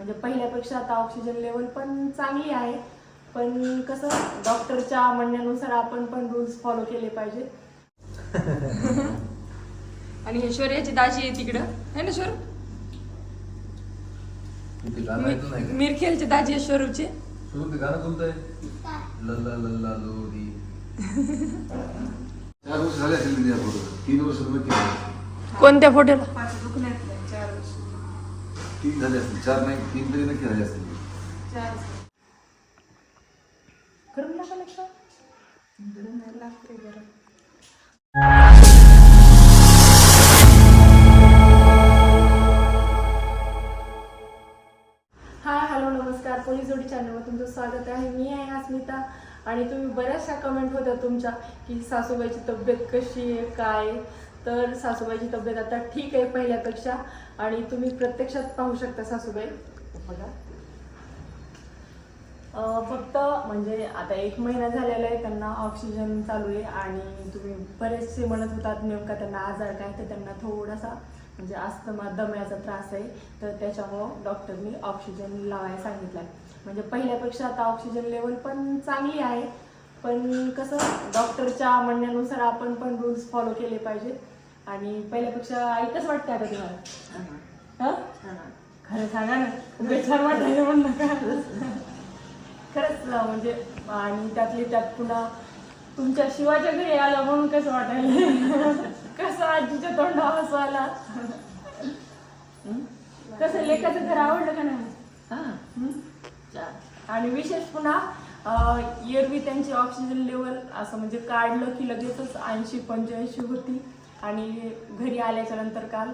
म्हणजे पहिल्यापेक्षा आता ऑक्सिजन लेवल पण चांगली आहे. पण कसं डॉक्टरच्या म्हणण्यानुसार आपण पण रूल्स फॉलो केले पाहिजे आणि हे शौर्याची दाजी आहे तिकडं. है ना शोर ते गाणं ऐकलं नाही का? मिरखेलचे दाजी आहे शोरूचे सुरू ते गाणं कोणतं आहे? लल्ला लल्ला लोरी चार वर्ष झाले असेल त्या फोटो तीन वर्ष तुम्ही केले. कोणत्या फोटोला तीन झाले असतील. चार नाही तीन तरी नक्की झाले असतील. नमस्कार. पोलीस जोडी चॅनलवर तुमचं स्वागत आहे. मी आहे अस्मिता आणि तुम्ही बऱ्याचशा कमेंट होत्या तुमच्या की सासूबाईची तब्येत कशी आहे काय. तर सासूबाईची तब्येत आता ठीक आहे पहिल्यापेक्षा. आणि तुम्ही प्रत्यक्षात पाहू शकता सासूबाई. बघा. फक्त म्हणजे आता एक महिना झालेला आहे त्यांना ऑक्सिजन चालू आहे आणि तुम्ही बरेचसे म्हणत होतात नेमका त्यांना आजार काय तर त्यांना थोडासा म्हणजे अस्थमा दम्याचा त्रास आहे. तर त्याच्यामुळं डॉक्टरनी ऑक्सिजन लावायला सांगितलं आहे म्हणजे पहिल्यापेक्षा आता ऑक्सिजन लेवल पण चांगली आहे. पण कसं डॉक्टरच्या म्हणण्यानुसार आपण पण रूल्स फॉलो केले पाहिजेत. आणि पहिल्यापेक्षा कसं वाटतं आता तुम्हाला. हं? खरं सांगा ना छान वाटायला म्हणून नका खरंच म्हणजे आणि त्यातली त्यात पुन्हा तुमच्या शिवाच्या घरी आलं म्हणून कसं वाटायला? कसं आजीच्या तोंडावर हसू आला? कसं लेखाचं घर आवडलं का नाही? हं? आणि विशेष पुन्हा एरवी त्यांची ऑक्सिजन लेवल असं म्हणजे काढलं की लगेचच ऐंशी पंच्याऐंशी होती. आणि घरी आल्याच्यानंतर काल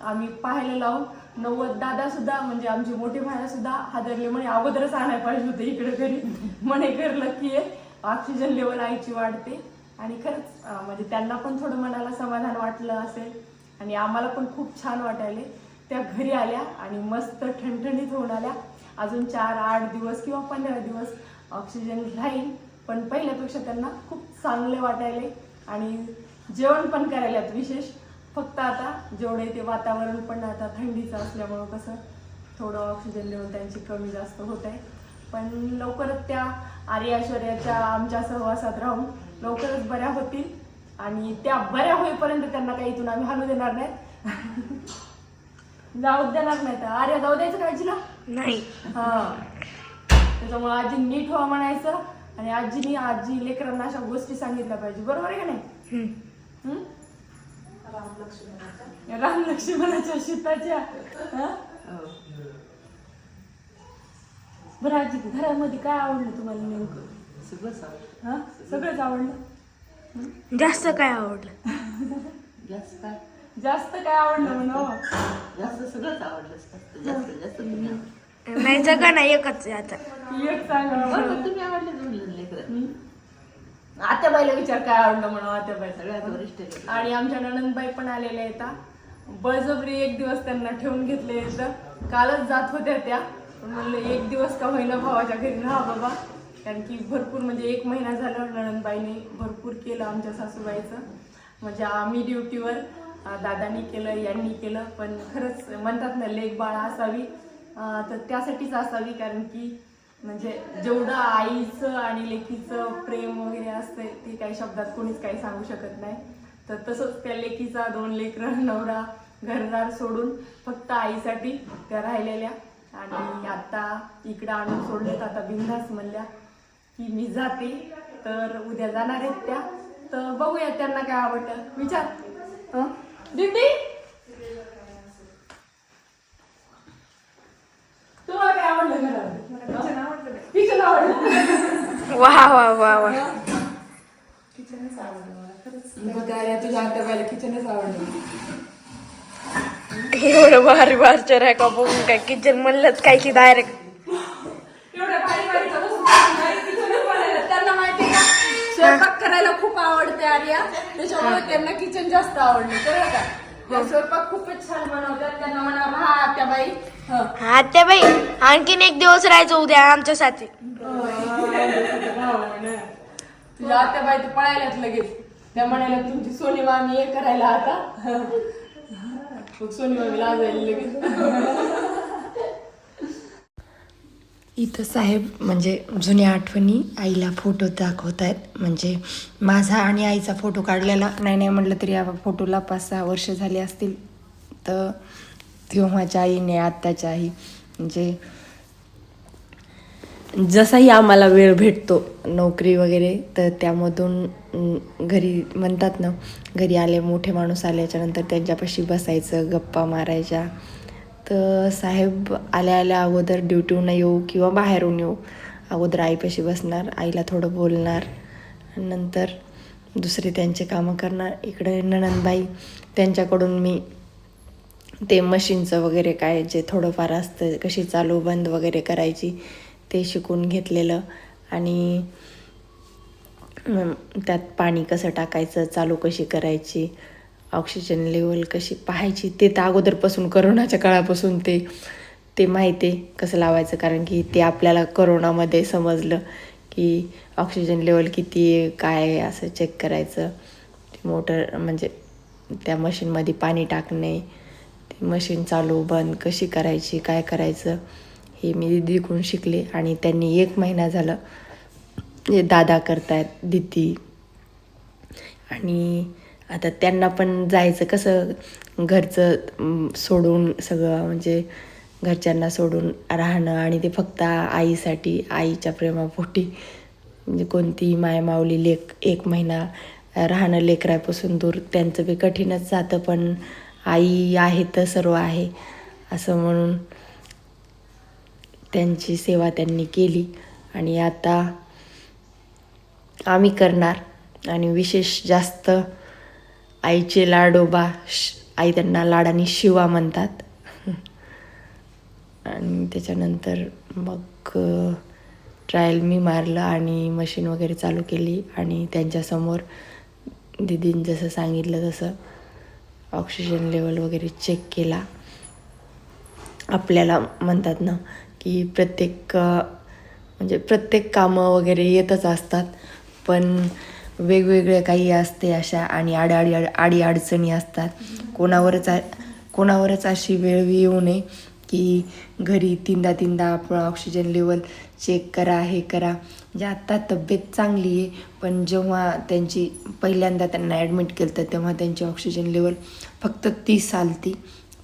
आम्ही पाहायला लावून नव्वद दादा सुद्धा म्हणजे आमचे मोठे भाया सुद्धा हादरले. म्हणे अगोदरच आणायला पाहिजे होते इकडे घरी. म्हणे घरलं की ऑक्सिजन लेवल आईची वाढते. आणि खरंच म्हणजे त्यांना पण थोडं मनाला समाधान वाटलं असेल. आणि आम्हाला पण खूप छान वाटायले. त्या घरी आल्या आणि मस्त ठणठणीत होऊन आल्या. अजून चार आठ दिवस किंवा पंधरा दिवस ऑक्सिजन राहील. पण पहिल्यापेक्षा त्यांना खूप चांगले वाटायले. आणि जेवण पण करायलात विशेष. फक्त आता जेवढे ते वातावरण पण आता थंडीचं असल्यामुळं कसं थोडं ऑक्सिजन लेवल त्यांची कमी जास्त होत आहे पण लवकरच त्या आर्याश्वर्याच्या आमच्या सहवासात राहून लवकरच बऱ्या होतील. आणि त्या बऱ्या होईपर्यंत त्यांना काही इथून आम्ही हलू देणार नाही. जाऊ देणार नाही तर. आर्या जाऊ द्यायचं काळजीला? नाही. हा. त्याच्यामुळे आजी नीट व्हा म्हणायचं. आणि आजीनी आजी लेकरांना अशा गोष्टी सांगितल्या पाहिजे. बरोबर आहे का नाही? राम लक्ष्मणाच्या सीताच्या हा? बरं आजी घरामध्ये काय आवडलं तुम्हाला नेमकं? सगळंच आवडलं हा? सगळंच आवडलं? जास्त काय आवडलं? जास्त? काय जास्त काय आवडलं म्हणा जास्त सगळंच आवडलं जास्त जास्त जास्त. तुम्ही आवडलं. नाही जगा नाही एकच आहे आता. एक सांगा बरं, बरं. पण तुम्ही आवडले? आत्याबाईला विचार काय आवडलं म्हणा आत्याबाई सगळ्यात वरिष्ठ लेकरं. आणि आमच्या नणंदबाई पण आलेल्या आहेत बळजबरी एक दिवस त्यांना ठेवून घेतले इथं कालच जात होत्या त्या. म्हणलं एक दिवस का होईना भावाच्या घरी. राहा बाबा. कारण की भरपूर म्हणजे एक महिना झाला नणंदबाईने भरपूर केलं आमच्या सासूबाईचं. म्हणजे आम्ही ड्युटीवर दादानी केलं यांनी केलं. पण खरंच म्हणतात ना लेख बाळ असावी. तर त्यासाठीच असावी कारण की म्हणजे जेवढं आईचं आणि लेकीचं प्रेम वगैरे असतंय ते काही शब्दात कोणीच काही सांगू शकत नाही. तर तसंच त्या लेकीचा दोन लेकरं नवरा घरदार सोडून फक्त आईसाठी त्या राहिलेल्या. आणि आता इकडं आणून सोडलेत आता बिंदास म्हणल्या की मी जाते तर उद्या जाणार आहेत त्या. तर बघूया त्यांना काय आवडतं. विचार. दिदी तुम्हाला काय आवडलं घरामध्ये किचन आवडलं वा वा वा वा. किचनच आवडलं मला खरंच. अरे तुझ्या आत्याबाईला किचनच आवडलं. एवढं भारी बारचर आहे का बघून काय किचन म्हणलंच काय की डायरेक्ट स्वयंपाक करायला खूप आवडते आर्या. त्याच्यामुळे त्यांना किचन जास्त आवडलं. कळलं का? त्या स्वयंपाक खूपच छान बनवतात. त्यांना म्हणा भा आत्याबाई. हं. आत्या बाई आणखीन एक दिवस राहायचं उद्या आमच्यासाठी. तुझ्या आत्या बाई तर पळायलाच लगेच. त्या म्हणायला तुमची सोनी मामी हे करायला आता. मग सोनी मामी लाजायला लगेच. इथं साहेब म्हणजे जुन्या आठवणी आईला फोटो दाखवत आहेत म्हणजे माझा आणि आईचा फोटो काढलेला. नाही नाही म्हटलं तरी या फोटोला पाच सहा वर्ष झाली असतील. तर तेव्हाच्या आईने आत्ताच्या आई म्हणजे जसाही आम्हाला वेळ भेटतो नोकरी वगैरे तर त्यामधून घरी म्हणतात ना घरी आले मोठे माणूस आल्याच्यानंतर त्यांच्यापाशी बसायचं गप्पा मारायच्या. तर साहेब आल्या आल्या अगोदर ड्युटीहून येऊ किंवा बाहेरून येऊ. अगोदर आईपाशी बसणार आईला थोडं बोलणार. नंतर दुसरे त्यांचे कामं करणार. इकडे ननंदबाई त्यांच्याकडून मी ते मशीनचं वगैरे काय जे थोडंफार असतं कशी चालू बंद वगैरे करायची ते शिकून घेतलेलं. आणि त्यात पाणी कसं टाकायचं चालू कशी करायची ऑक्सिजन लेवल कशी पाहायची ते तर अगोदरपासून करोनाच्या काळापासून ते ते माहिती आहे कसं लावायचं. कारण की ते आपल्याला करोनामध्ये समजलं की ऑक्सिजन लेवल किती आहे काय असं चेक करायचं. ते मोटर म्हणजे त्या मशीनमध्ये पाणी टाकणे ती मशीन चालू बंद कशी करायची काय करायचं. हे मी दीदीकडून शिकले आणि त्यांनी एक महिना झालं हे दादा करतायत दिदी. आणि आता त्यांना पण जायचं कसं घरचं सोडून सगळं म्हणजे घरच्यांना सोडून राहणं आणि ते फक्त आईसाठी आईच्या प्रेमापोटी म्हणजे कोणती मायमावली लेक एक महिना राहणं लेकरापासून दूर त्यांचं बी कठीणच जातं पण आई आहे तर सर्व आहे असं म्हणून त्यांची सेवा त्यांनी केली आणि आता आम्ही करणार. आणि विशेष जास्त आईचे लाडोबा श आई त्यांना लाडानी शिवा म्हणतात. आणि त्याच्यानंतर मग ट्रायल मी मारलं आणि मशीन वगैरे चालू केली आणि त्यांच्यासमोर दिदीन जसं सांगितलं तसं ऑक्सिजन लेवल वगैरे चेक केला. आपल्याला म्हणतात ना की प्रत्येक म्हणजे प्रत्येक कामं वगैरे येतच असतात. पण वेगवेगळे काही असते अशा आणि आडाआडी आडी अडचणी असतात. कोणावरच कोणावरच अशी वेळ येऊ नये की घरी तीनदा तीनदा आपण ऑक्सिजन लेवल चेक करा हे करा. म्हणजे आत्ता तब्येत चांगली आहे पण जेव्हा त्यांची पहिल्यांदा त्यांना ॲडमिट केलं तर तेव्हा त्यांची ऑक्सिजन लेवल फक्त तीस आलती.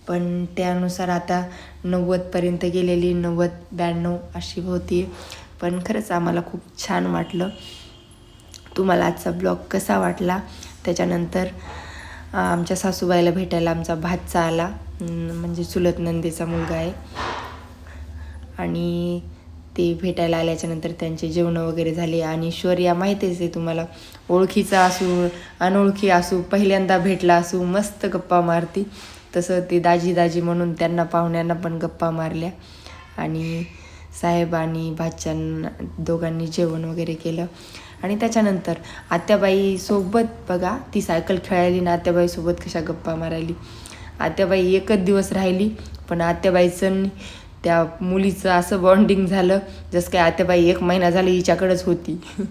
पण त्यानुसार आता नव्वदपर्यंत गेलेली नव्वद ब्याण्णव अशी होती. पण खरंच आम्हाला खूप छान वाटलं. तुम्हाला आजचा ब्लॉग कसा वाटला? त्याच्यानंतर आमच्या सासूबाईला भेटायला आमचा भातचा आला. म्हणजे चुलत नंदेचा मुलगा आहे. आणि ते भेटायला आल्याच्यानंतर त्यांचे जेवणं वगैरे झाले. आणि शौर्या माहितीच आहे तुम्हाला ओळखीचा असू अनोळखी असू पहिल्यांदा भेटला असू मस्त गप्पा मारती. तसं ते दाजी दाजी म्हणून त्यांना पाहुण्यांना पण गप्पा मारल्या. आणि साहेब आणि भाच्यां दोघांनी जेवण वगैरे केलं. आणि त्याच्यानंतर आत्याबाई सोबत बघा ती सायकल खेळायली ना आत्याबाईसोबत कशा गप्पा मारायली. आत्याबाई एकच दिवस राहिली पण आत्याबाईचं त्या मुलीचं असं बॉन्डिंग झालं जसं काय आत्याबाई एक महिना झाला हिच्याकडंच होती.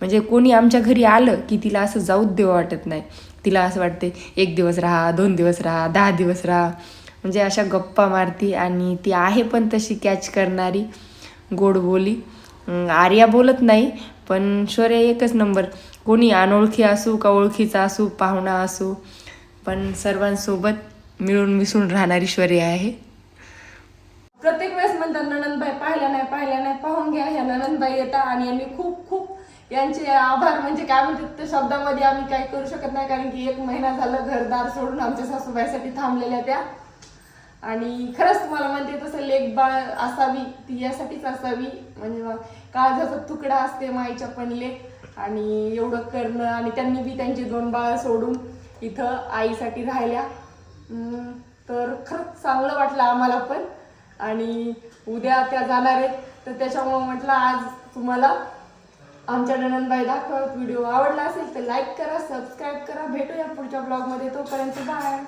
म्हणजे कोणी आमच्या घरी आलं की तिला असं जाऊच देवं वाटत नाही. तिला असं वाटते एक दिवस राहा दोन दिवस राहा दहा दिवस राहा. म्हणजे अशा गप्पा मारती आणि ती आहे पण तशी कॅच करणारी गोड बोली. आर्या बोलत नाही पण शौर्य एकच नंबर कोणी अनोळखी असू का ओळखीचा असू पाहुणा असू पण सर्वांसोबत मिळून मिसळून राहणारी शौर्य आहे. प्रत्येक वेळेस म्हणतात ननंदबाई पाहिला नाही पाहिला नाही पाहून घ्या ह्या ननंदबाई येतात आणि आम्ही खूप खूप यांचे आभार म्हणजे काय म्हणतात त्या शब्दामध्ये आम्ही काही करू शकत नाही कारण की एक महिना झालं घरदार सोडून आमच्या सासूबाईसाठी थांबलेल्या त्या. आणि खरंच तुम्हाला म्हणते तसं लेख बाळ असावी ती यासाठीच असावी. म्हणजे काळजाचा तुकडा असते माईच्या पण लेख आणि एवढं करणं आणि त्यांनी बी त्यांची दोन बाळ सोडून इथं आईसाठी राहिल्या. तर खरंच चांगलं वाटलं आम्हाला पण. आणि उद्या त्या जाणार आहेत. तर त्याच्यामुळं म्हटलं आज तुम्हाला आमच्या ननंदबाई दाखवत व्हिडिओ आवडला असेल तर लाईक करा सबस्क्राईब करा. भेटूया पुढच्या ब्लॉगमध्ये तोपर्यंत बाय